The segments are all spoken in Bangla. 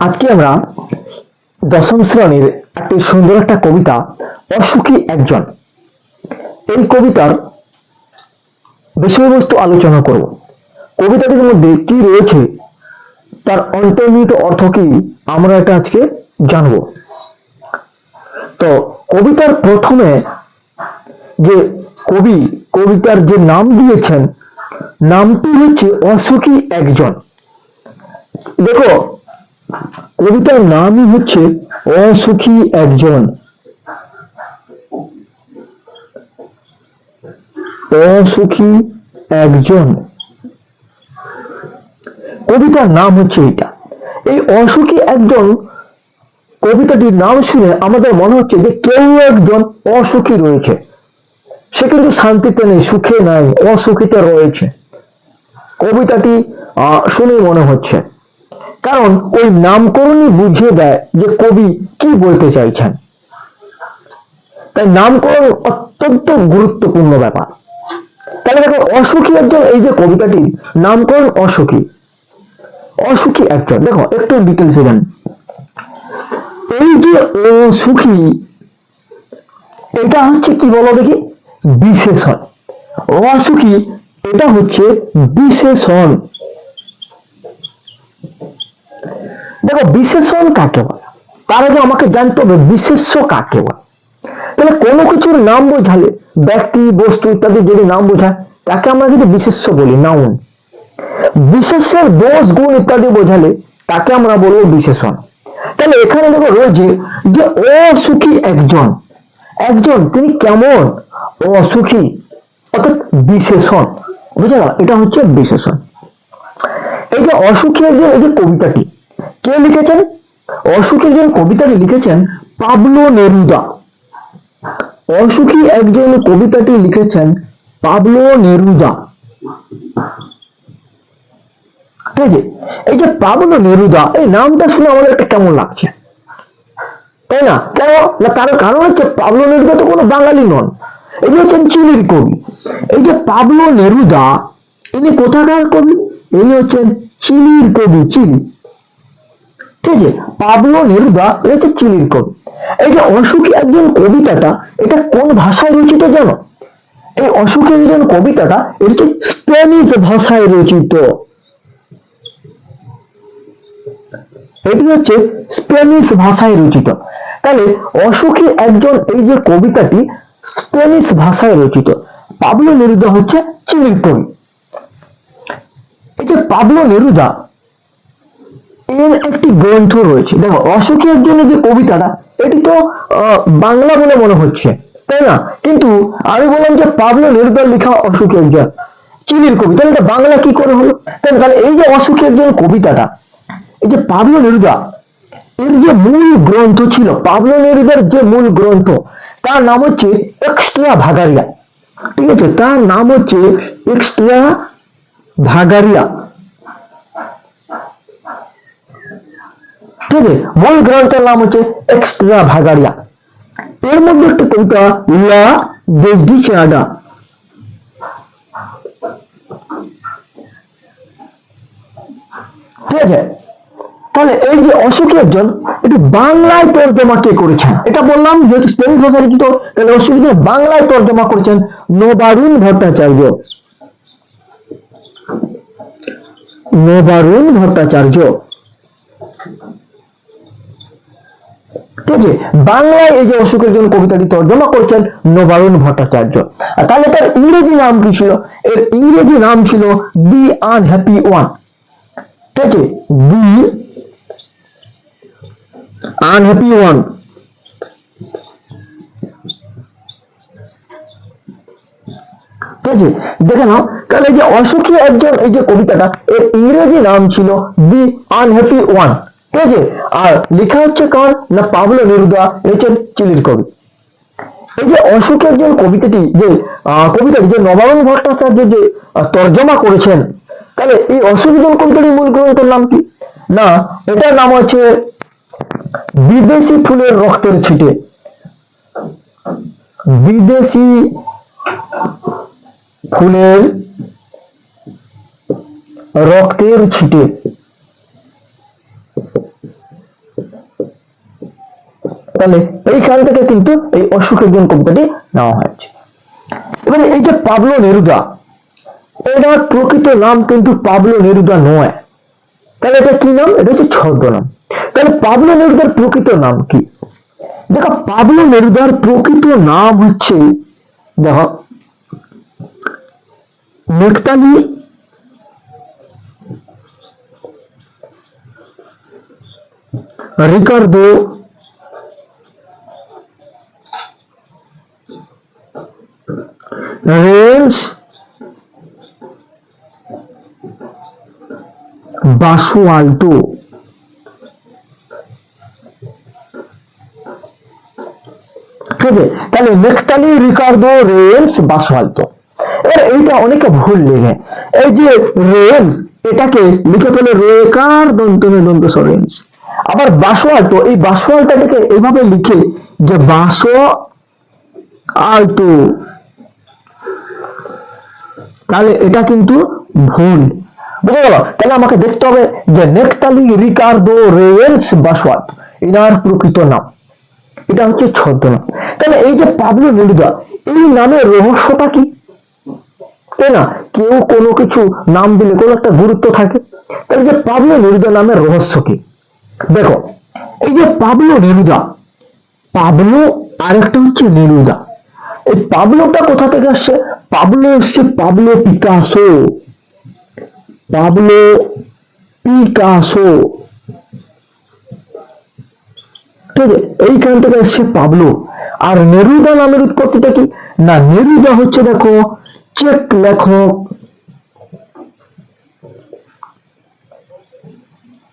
আজকে আমরা দশম শ্রেণির একটি সুন্দর একটা কবিতা, অসুখী একজন। এই কবিতার বিষয়বস্তু আলোচনা করব। কবিতাটির মধ্যে কি রয়েছে, তার অন্তর্নিহিত অর্থ কি, আমরা এটা আজকে জানব। তো কবিতার প্রথমে যে কবি, কবিতার যে নাম দিয়েছেন, নামটি হচ্ছে অসুখী একজন। দেখো কবিতার নামই হচ্ছে অসুখী একজন। অসুখী একজন। কবিতার নাম হচ্ছে এটা। এই অসুখী একজন কবিতাটির নাম শুনে আমাদের মনে হচ্ছে যে কেউ একজন অসুখী রয়েছে। সে কিন্তু শান্তিতে নেই সুখে নাই অসুখীতে রয়েছে। কবিতাটি আহ, শুনেই মনে হচ্ছে। কারণ ওই নামকরণই বুঝিয়ে দেয় যে কবি কি বলতে চাইছেন। তাই নামকরণ অত্যন্ত গুরুত্বপূর্ণ ব্যাপার। তাহলে দেখো, অসুখী একজন, এই যে কবিতাটি, নামকরণ অসুখী। অসুখী একজন, দেখো, একটু ডিটেলসে জান এই যে অসুখী, এটা হচ্ছে কি বলো দেখি? বিশেষণ। অসুখী, এটা হচ্ছে বিশেষণ। দেখো বিশেষণ কাকে বলে? তার আগে আমাকে জানতে হবে বিশেষ্য কাকে বলে? তাহলে কোনো কিছুর নাম বোঝালে, ব্যক্তি, বস্তু ইত্যাদি যদি নাম বোঝায়, তাকে আমরা কিন্তু বিশেষ্য বলি নাউন বিশেষের দোষ গুণ ইত্যাদি বোঝালে, তাকে আমরা বলব বিশেষণ। তাহলে এখানে দেখো রয়েছে যে অসুখী একজন একজন তিনি কেমন? অসুখী, অর্থাৎ বিশেষণ। বুঝা এটা হচ্ছে বিশেষণ। এই যে অসুখী একজন এই যে কবিতাটি, কে লিখেছেন? অসুখী একজন কবিতাটি লিখেছেন পাবলো নেরুদা। অসুখী একজন কবিতাটি লিখেছেন পাবলো নেরুদা। ঠিক আছে? এই যে পাবলো নেরুদা, এই নামটা শুনে আমাদের একটা কেমন লাগছে? তাই না? কেন না, তার কারণ হচ্ছে পাবলো নেরুদা তো কোনো বাঙালি নন। ইনি হচ্ছেন চিলির কবি। এই যে পাবলো নেরুদা, ইনি কোথাকার কবি? ইনি হচ্ছেন চিলির কবি, চিলি। ঠিক আছে? পাবলো নেরুদা এটা হচ্ছে চিলির কবি। এই যে অসুখী একজন কবিতাটা, এটা কোন ভাষায় রচিত জানো? এই অসুখী একজন কবিতাটা এটা হচ্ছে স্প্যানিশ ভাষায় রচিত। এটি হচ্ছে স্প্যানিশ ভাষায় রচিত। তাহলে অসুখী একজন এই যে কবিতাটি স্প্যানিশ ভাষায় রচিত। পাবলো নেরুদা হচ্ছে চিলির কবি। এই যে পাবলো নেরুদা, এর একটি গ্রন্থ রয়েছে। দেখো অসুখী একজনের যে কবিতাটা, এটি তো বাংলা বলে মনে হচ্ছে, তাই না? কিন্তু আমি বললাম যে পাবলো নেরুদার লেখা অসুখী একজন চিলির কবি, তাহলে এটা বাংলা কি করে হলো? তাহলে এই যে অসুখী একজন কবিতাটা, এই যে পাবলো নেরুদা, এর যে মূল গ্রন্থ ছিল, পাবলো নেরুদার যে মূল গ্রন্থ, তার নাম হচ্ছে এক্সট্রা ভাগারিয়া। ঠিক আছে? তার নাম হচ্ছে এক্সট্রা ভাগারিয়া। ঠিক আছে, মূল গ্রন্থের নাম হচ্ছে এক্সট্রা ভাগারিয়া। এর মধ্যে একটা কবিতা, লা দেশডি চাডা ঠিক আছে, তাহলে এই যে অসুখী একজন একটু বাংলায় তর্জমা কে করেছেন? এটা বললাম, যেহেতু স্পেনিশ ভাষা রচিত তাহলে অসুখী বাংলায় তর্জমা করেছেন নোবারুন ভট্টাচার্য। নোবারুন ভট্টাচার্য। ঠিক আছে? বাংলায় এই যে অশোক একজন কবিতাটি তর্জমা করেছেন নবারুণ ভট্টাচার্য। তাহলে তার ইংরেজি নাম কি ছিল? এর ইংরেজি নাম ছিল দি আনহ্যাপি ওয়ান। ঠিক আছে? The unhappy one. আছে? দেখে নাও, তাহলে যে অসুখী একজন, এই যে কবিতাটা, এর ইংরেজি নাম ছিল দি আনহ্যাপি ওয়ান। ঠিক আছে? আর লেখা হচ্ছে কার? না পাবলো নেরুদা হচ্ছেন চিলির কবি। এই যে অসুখী একজন কবিতাটি, যে কবিতাটি, যে নবারুণ ভট্টাচার্য যে তর্জমা করেছেন, তাহলে এই অসুখী একজন কবিতাটির মূল গ্রন্থের নাম কি? না, এটার নাম হচ্ছে বিদেশি ফুলের রক্তের ছিটে। বিদেশি ফুলের রক্তের ছিটে। তাহলে এইখান থেকে কিন্তু এই অসুখের জন কবিতাটি নেওয়া হয়েছে। এবারে এই যে পাবলো নেরুদা এটার প্রকৃত নাম কিন্তু পাবলো নেরুদা নয়। তাহলে এটা কি নাম? এটা হচ্ছে ছদ্মনাম তাহলে পাবলো নেরুদার প্রকৃত নাম কি? দেখো, পাবলো নেরুদার প্রকৃত নাম হচ্ছে, দেখো নেকতালি রিকার্দো রেঞ্জ বাসুয়ালতো ঠিক আছে তাহলে নেকতালি রিকার্দো রেঞ্জ বাসুয়ালতো এবার এইটা অনেকে ভুল লিখে। এই যে রেঞ্জ, এটাকে লিখে ফেলে রেকার দন্তনে দন্ত রেঞ্জ আবার বাসোয়াল্টো এই বাসোয়ালটাকে এইভাবে লিখে যে বাসো আলতো তাহলে এটা কিন্তু ভুল। বুঝে গেল তাহলে আমাকে দেখতে হবে যে নেকতালি রিকার্দো রেন্স বাসওয়াত এনার প্রকৃত নাম। এটা হচ্ছে ছদ্মনাম। তাহলে এই যে পাবলো নেরুদা এই নামের রহস্যটা কি? তাই না কেউ কোনো কিছু নাম দিলে, কোনো একটা গুরুত্ব থাকে। তাহলে যে পাবলো নেরুদা নামের রহস্য কি? দেখো, এই যে পাবলো নেরুদা, পাবলো আরেকটা হচ্ছে নেরুদা। এই পাবলোটা কোথা থেকে আসছে? পাবলো এসছে পাবলো পিকাসো। Pablo Picasso. ঠিক আছে, এইখান থেকে এসছে পাবলো। আর নেরুদা নামের উৎপত্তিটা কি? না, নেরুদা হচ্ছে দেখো চেক লেখক।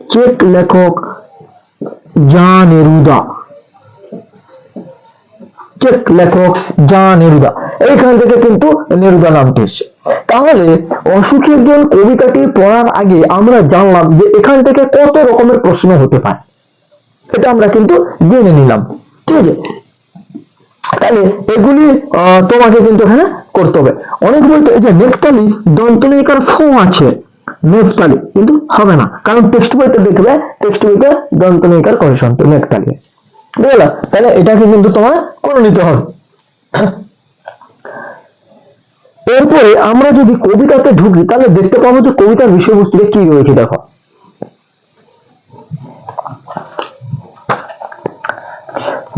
চেক লেখক। নেরুদা চেক লেখক। জা নেরুদা এইখান থেকে কিন্তু নেরুদা নামটি এসছে। তাহলে অসুখের জন কবিতাটি পড়ার আগে আমরা জানলাম যে এখান থেকে কত রকমের প্রশ্ন হতে পারে। এটা আমরা কিন্তু জেনে নিলাম। ঠিক আছে? তাহলে এগুলি তোমাকে কিন্তু এখানে করতে হবে। অনেক বলতে, এই যে নেকতালি দন্তনিকার ফো আছে। নেফতালি, কিন্তু হবে না। কারণ টেক্সট বইতে দেখবে টেক্সট বইতে দন্তনিকার কনসন্ত নেকতালি আছে বুঝলা? তাহলে এটাকে কিন্তু তোমার করে নিতে হবে। এরপরে আমরা যদি কবিতাতে ঢুকি, তাহলে দেখতে পাবো যে কবিতার বিষয়বস্তুতে কি রয়েছে, দেখো।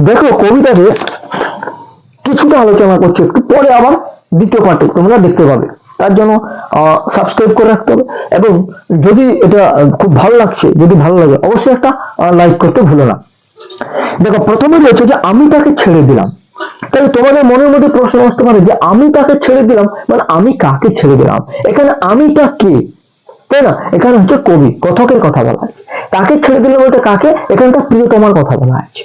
দেখো কবিতাতে কিছুটা আলোচনা করছি, একটু পরে আবার দ্বিতীয় পার্টে তোমরা দেখতে পাবে। তার জন্য সাবস্ক্রাইব করে রাখতে হবে এবং যদি এটা খুব ভালো লাগছে, যদি ভালো লাগে, অবশ্যই একটা লাইক করতে ভুলো না। দেখো, প্রথমে রয়েছে যে, আমি তাকে ছেড়ে দিলাম। তাহলে তোমাদের মনের মধ্যে প্রশ্ন আসতে পারে যে, আমি তাকে ছেড়ে দিলাম মানে আমি কাকে ছেড়ে দিলাম? এখানে আমিটা কে? তাই না? এখানে হচ্ছে কবি, কথকের কথা বলা আছে কাকে ছেড়ে দিলে বলতে কাকে? এখানে তার প্রিয়তমার কথা বলা আছে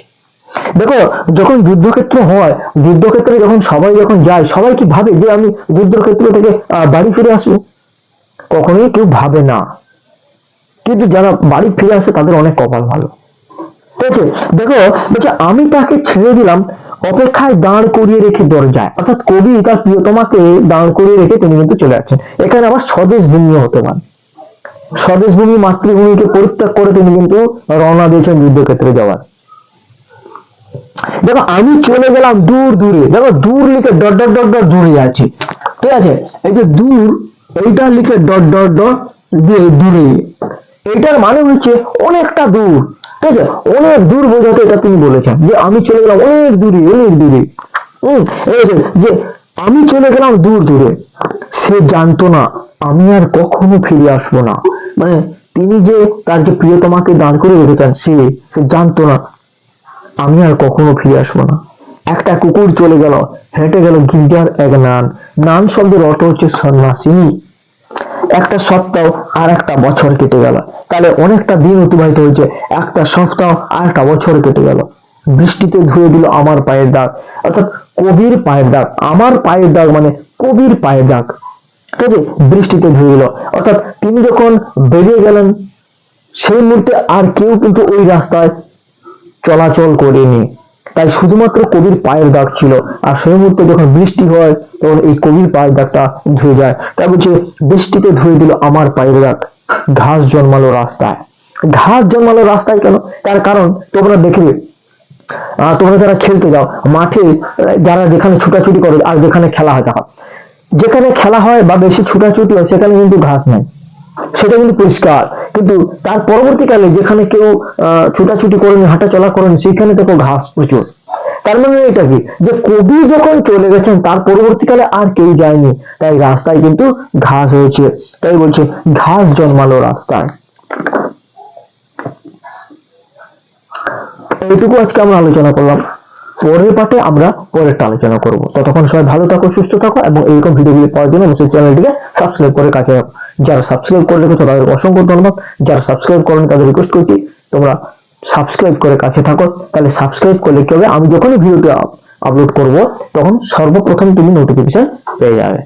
দেখো, যখন যুদ্ধক্ষেত্র হয়, যুদ্ধক্ষেত্রে যখন সবাই যখন যায়, সবাই কি ভাবে যে আমি যুদ্ধক্ষেত্র থেকে বাড়ি ফিরে আসব? কখনোই কেউ ভাবে না। কিন্তু যারা বাড়ি ফিরে আসে, তাদের অনেক কপাল ভালো। ঠিক আছে? দেখো, বলছে, আমি তাকে ছেড়ে দিলাম, অপেক্ষায় দাঁড় করিয়ে রেখে দরজায়। অর্থাৎ কবি তার প্রিয়তমাকে দাঁড় করিয়ে রেখে তিনি কিন্তু চলে যাচ্ছেন। এখানে আবার স্বদেশ ভূমিও হতে পারে। স্বদেশ ভূমি মাতৃভূমিকে পরিত্যাগ করে তিনি কিন্তু রওনা দিয়েছেন যুদ্ধক্ষেত্রে যাওয়ার। দেখো আমি চলে গেলাম দূর দূরে। দেখো দূর লিখে ডট ডট ডট ডট দূরে আছে ঠিক আছে? এই যে দূর এইটা লিখে ডট ডট ডট দিয়ে দূরে। এটার মানে হচ্ছে অনেকটা দূর। ঠিক আছে? অনেক দূর বোঝাতে এটা তিনি বলেছেন যে আমি চলে গেলাম অনেক দূরে অনেক দূরে। হম? যে, আমি চলে গেলাম দূর দূরে সে জানতো না আমি আর কখনো ফিরে আসব না। মানে তিনি যে তার যে প্রিয়তমাকে দাঁড় করে রেখেছেন সে সে জানতো না আমি আর কখনো ফিরে আসব না। একটা কুকুর চলে গেল, হেঁটে গেল গির্জার এক নান। নান শব্দের অর্থ হচ্ছে সন্ন্যাসিনী একটা সপ্তাহ আর একটা বছর কেটে গেল। তাহলে অনেকটা দিন অতিবাহিত হয়েছে, একটা সপ্তাহ আর একটা বছর কেটে গেল। বৃষ্টিতে ধুয়ে দিল আমার পায়ের দাগ। অর্থাৎ কবির পায়ের দাগ। আমার পায়ের দাগ মানে কবির পায়ের দাগ। ঠিক আছে? বৃষ্টিতে ধুয়ে দিল। অর্থাৎ তিনি যখন বেরিয়ে গেলেন, সেই মুহূর্তে আর কেউ কিন্তু ওই রাস্তায় চলাচল করেনি। তাই শুধুমাত্র কবির পায়ের দাগ ছিল। আর সেই মুহূর্তে যখন বৃষ্টি হয়, তখন এই কবির পায়ের দাগটা ধুয়ে যায়। তাই বলছে, বৃষ্টিতে ধুয়ে দিল আমার পায়ের দাগ। ঘাস জন্মালো রাস্তায়। ঘাস জন্মালো রাস্তায় কেন? তার কারণ তোমরা দেখবে তোমরা যারা খেলতে যাও, মাঠে, যারা যেখানে ছুটাছুটি করে আর যেখানে খেলা হয়, দেখা। যেখানে খেলা হয় বা বেশি ছুটাছুটি হয়, সেখানে কিন্তু ঘাস নাই। সেটা কিন্তু পরিষ্কার। কিন্তু তার পরবর্তীকালে যেখানে কেউ ছুটাছুটি করেন হাঁটা চলা করেন, সেখানে দেখো ঘাস প্রচুর। তার মানে এটা কি? যে কবি যখন চলে গেছেন, তার পরবর্তীকালে আর কেউ যায়নি। তাই রাস্তায় কিন্তু ঘাস হয়েছে। তাই বলছে, ঘাস জন্মালো রাস্তায়। এইটুকু আজকে আমরা আলোচনা করলাম। পরের পাঠে আমরা পরেরটা আলোচনা করব। ততক্ষণ সবাই ভালো থাকো, সুস্থ থাকো এবং এইরকম ভিডিওগুলি পাওয়ার জন্য অবশ্যই চ্যানেলটিকে সাবস্ক্রাইব করে কাছে যারা সাবস্ক্রাইব করে রেখেছো তাদের অসংখ্য ধন্যবাদ। যারা সাবস্ক্রাইব করেন, তাদের রিকোয়েস্ট করছি তোমরা সাবস্ক্রাইব করে কাছে থাকো। তাহলে সাবস্ক্রাইব করলে কি হবে? আমি যখনই ভিডিওটি আপলোড করব, তখন সর্বপ্রথম তুমি নোটিফিকেশন পেয়ে যাবে।